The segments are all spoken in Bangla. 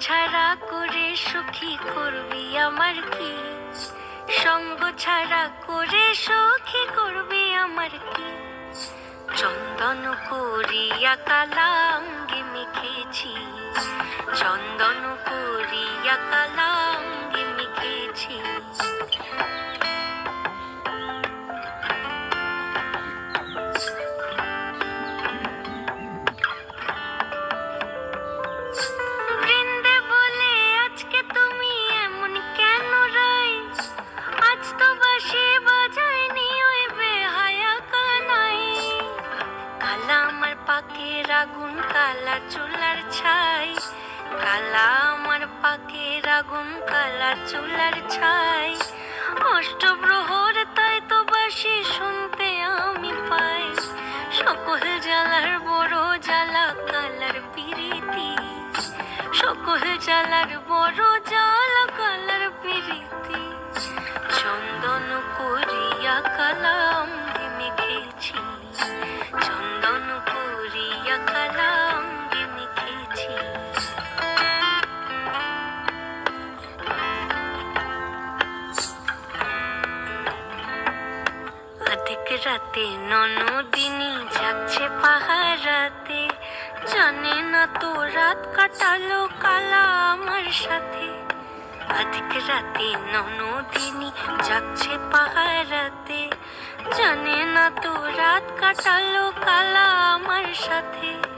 ছাড়া করে সুখী করবি আমার কি? সঙ্গ ছাড়া করে সুখী করবি আমার কি? চন্দন করিয়া কালাঙ্গে মেখেছি চন্দন করিয়া কালা আগুন কালা চুলার ছাই। কালা আমার পাকের আগুন কালা চুলার ছাই। অষ্টপ্রহর, তাই তো বাসি শুনতে আমি পাই। সকল জ্বালার বড় জ্বালা, কালার পিরিতি। সকল জ্বালার বড় জ্বালা, কালার পিরিতি। রাতে ননদিনী যাচ্ছে পাহারাতে। জানে না তো রাত কাটালো কালা আমার সাথে। অধিক রাতে ননদিনী যাচ্ছে পাহারাতে। জানে না তো রাত কাটালো কালা আমার সাথে।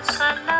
That's.